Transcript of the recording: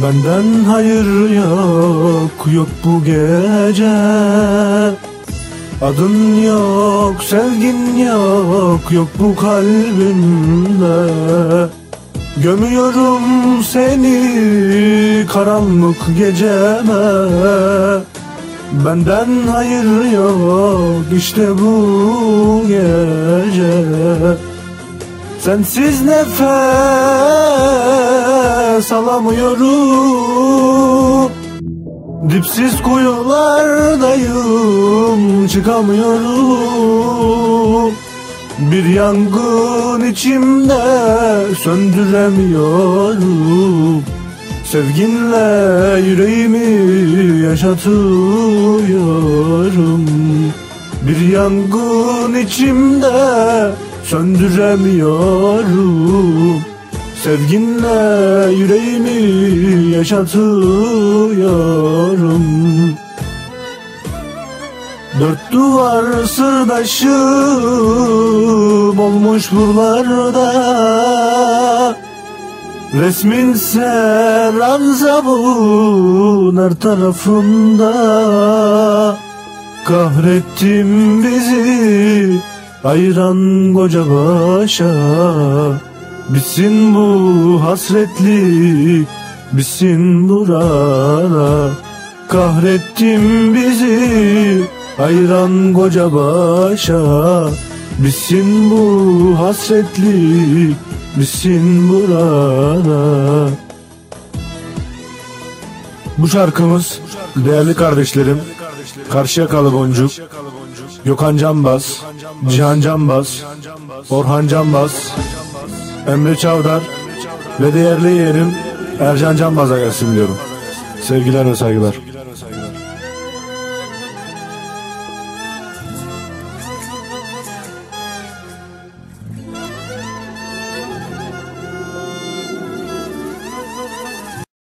Benden hayır yok yok bu gece. Adın yok sevgin yok yok bu kalbimde. Gömüyorum seni karanlık geceme. Benden hayır yok işte bu gece. Sensiz nefes alamıyorum Dipsiz kuyulardayım. Çıkamıyorum. Bir yangın içimde söndüremiyorum. Sevginle yüreğimi yaşatıyorum. Bir yangın içimde söndüremiyorum Sevginle yüreğimi yaşatıyorum. Dört duvar sırdaşım olmuş buralarda. Resmin seranzabun her tarafında. Kahrettim bizi ayıran koca başa Bitsin bu hasretlik bitsin burada Kahrettim bizi ayıran koca başa. Bitsin bu hasretlik bitsin burada Bu şarkımız değerli kardeşlerim Karşıyakalı Boncuk Gökhan Canbaz Cihan Canbaz Orhan Canbaz Emre Çavdar ve değerli yeğenim Ercan Canbaz'a gelsin diyorum. Sevgiler ve saygılar.